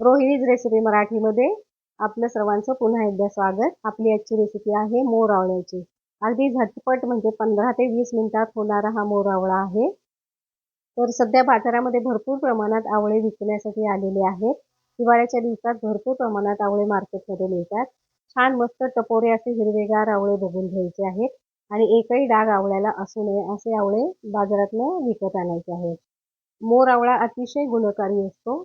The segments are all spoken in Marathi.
रोहिणीज रेसिपी मराठीमध्ये. आपलं सर्वांचं पुन्हा एकदा स्वागत. आपली आजची रेसिपी आहे मोरावळ्याची अगदी झटपट म्हणजे पंधरा ते वीस मिनिटात होणारा हा मोरावळा आहे. तर सध्या बाजारामध्ये भरपूर प्रमाणात आवळे विकण्यासाठी आलेले आहेत. हिवाळ्याच्या दिवसात भरपूर प्रमाणात आवळे मार्केटमध्ये मिळतात. छान मस्त टपोरे असे हिरवेगार आवळे बघून घ्यायचे आहेत. आणि एकही डाग आवळ्याला असू नये असे आवळे बाजारातनं विकत आणायचे आहेत. मोर आवळा अतिशय गुणकारी असतो.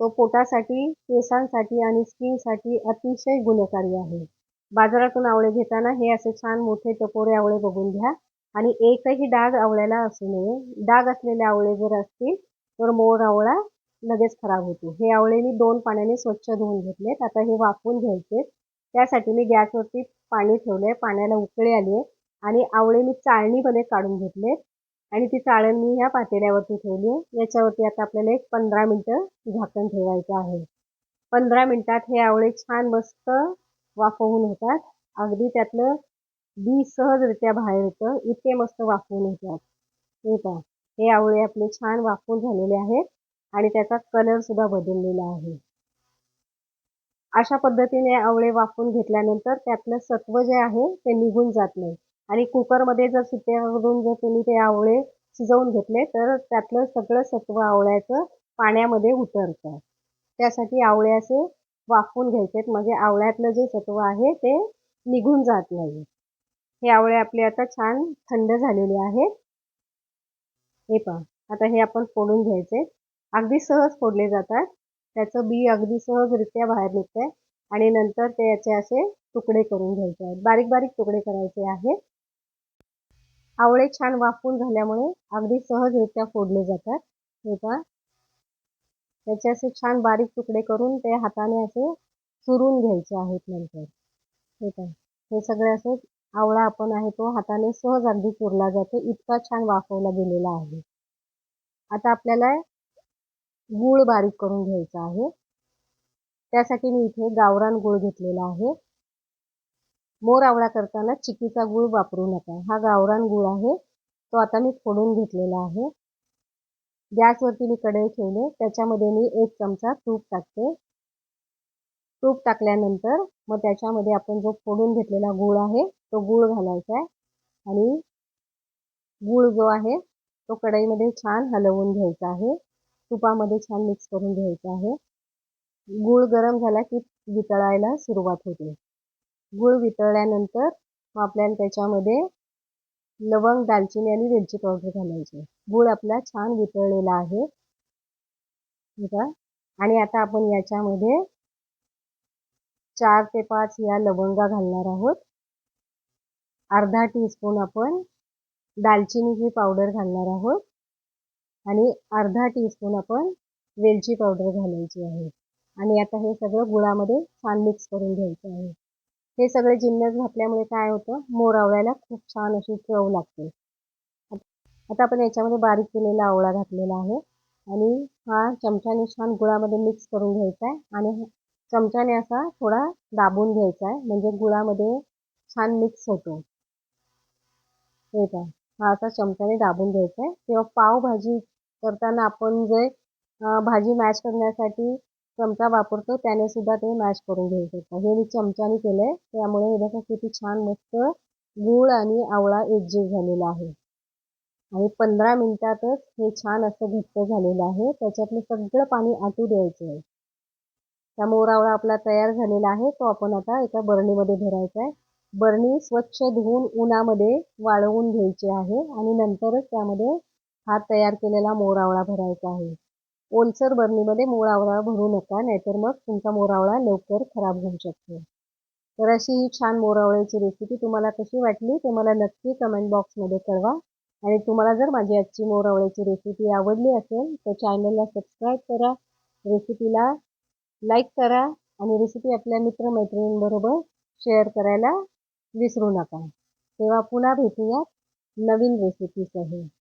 तो पोटासाठी केसांसाठी आणि स्किनसाठी अतिशय गुणकारी आहे. बाजारातून आवळे घेताना हे असे छान मोठे टपोरे आवळे बघून घ्या. आणि एकही डाग आवळ्याला असू नये. डाग असलेले आवळे जर असतील तर मोर आवळा लगेच खराब होतो. हे आवळे मी दोन पाण्याने स्वच्छ धुवून घेतलेत. आता हे वाफवून घ्यायचे त्यासाठी मी गॅसवरती पाणी ठेवले पाण्याला उकळी आली आणि आवळे मी चाळणीमध्ये काढून घेतलेत. आणि ती चाळण मी ह्या पातेल्यावरती ठेवली आहे. याच्यावरती आता आपल्याला एक पंधरा मिनटं झाकण ठेवायचं आहे. पंधरा मिनटात हे आवळे छान मस्त वाफवून होतात. अगदी त्यातलं बी सहजरित्या बाहेर येतं. इतके मस्त वाफवून होतात. हे पहा हे आवळे आपले छान वाफवून झालेले आहेत आणि त्याचा कलर सुद्धा बदललेला आहे. अशा पद्धतीने आवळे वाफवून घेतल्यानंतर त्यातलं सत्व जे आहे ते निघून जात नाही. आणि कुकरमध्ये जर शिट्ट्या करून जर तुम्ही ते आवळे शिजवून घेतले तर त्यातलं सगळं सत्व आवळ्याचं पाण्यामध्ये उतरतं. त्यासाठी आवळे असे वाफवून घ्यायचे म्हणजे आवळ्यातलं जे सत्व आहे ते निघून जात नाही. हे आवळे आपले आता छान थंड झालेले आहेत. हे पहा आता हे आपण फोडून घ्यायचे. अगदी सहज फोडले जातात. त्याचं बी अगदी सहजरित्या बाहेर निघतंय. आणि नंतर ते याचे असे तुकडे करून घ्यायचे आहेत. बारीक बारीक तुकडे करायचे आहेत. आवळे छान वाफवून झाल्यामुळे अगदी सहजरित्या फोडले जातात. हे का त्याचे असे छान बारीक तुकडे करून ते हाताने असे चुरून घ्यायचे आहेत नंतर. हे का हे सगळे असे आवळा आपण आहे तो हाताने सहज अगदी चुरला जातो. इतका छान वाफवला गेलेला आहे. आता आपल्याला गूळ बारीक करून घ्यायचा आहे. त्यासाठी मी इथे गावरान गूळ घेतलेला आहे. मोर आवळा करताना चिकीचा गूळ वापरू नका. हा गावरान गूळ आहे. तो आता मी फोडून घेतलेला आहे. गॅसवरती मी कढई ठेवले. त्याच्यामध्ये मी एक चमचा तूप टाकते. तूप टाकल्यानंतर मग त्याच्यामध्ये आपण जो फोडून घेतलेला गूळ आहे तो गूळ घालायचा आहे. आणि गूळ जो आहे तो कढईमध्ये छान हलवून घ्यायचा आहे. तुपामध्ये छान मिक्स करून घ्यायचा आहे. गूळ गरम झाला की वितळायला सुरुवात होते. गूळ वितळल्यानंतर मग आपल्याला त्याच्यामध्ये लवंग दालचिनी आणि वेलची पावडर घालायची. गूळ आपला छान वितळलेला आहे. आणि आता आपण याच्यामध्ये चार ते पाच या लवंगा घालणार आहोत. अर्धा टीस्पून आपण दालचिनी ही पावडर घालणार आहोत. आणि अर्धा टीस्पून आपण वेलची पावडर घालायची आहे. आणि आता हे सगळं गुळामध्ये छान मिक्स करून घ्यायचं आहे. हे सगळे जिन्नस घातल्यामुळे काय होतं? मोरावळ्याला खूप छान अशी चव लागते. आता आपण याच्यामध्ये बारीक केलेला आवळा घातलेला आहे. आणि हा चमच्याने छान गुळामध्ये मिक्स करून घ्यायचा आहे. आणि चमच्याने असा थोडा दाबून घ्यायचा आहे. म्हणजे गुळामध्ये छान मिक्स होतो. हे काय हा असा चमच्याने दाबून घ्यायचा आहे. किंवा पावभाजी करताना आपण जे भाजी मॅश करण्यासाठी चमचा वापरतो त्याने सुद्धा ते मॅश करून घेऊ शकतो. हे मी चमच्याने केलं आहे त्यामुळे हे बघा किती छान मस्त गूळ आणि आवळा एकजीव झालेला आहे. आणि पंधरा मिनिटातच हे छान असं घट्ट झालेलं आहे. त्याच्यातलं सगळं पाणी आटू द्यायचं आहे. त्या मोरावळा आपला तयार झालेला आहे तो आपण आता एका बरणीमध्ये भरायचा आहे. बरणी स्वच्छ धुवून उन्हामध्ये वाळवून घ्यायची आहे आणि नंतरच त्यामध्ये हा तयार केलेला मोरावळा भरायचा आहे. ओलसर बरणीमध्ये मोरावळा भरू नका नाहीतर मग तुमचा मोरावळा लवकर खराब होऊ शकतो. तर अशी ही छान मोरावळ्याची रेसिपी तुम्हाला कशी वाटली ते मला नक्की कमेंट बॉक्समध्ये कळवा. आणि तुम्हाला जर माझी आजची मोरावळ्याची रेसिपी आवडली असेल तर चॅनलला सबस्क्राईब करा रेसिपीला लाईक करा आणि रेसिपी आपल्या मित्रमैत्रिणींबरोबर शेअर करायला विसरू नका. तेव्हा पुन्हा भेटूया नवीन रेसिपीसह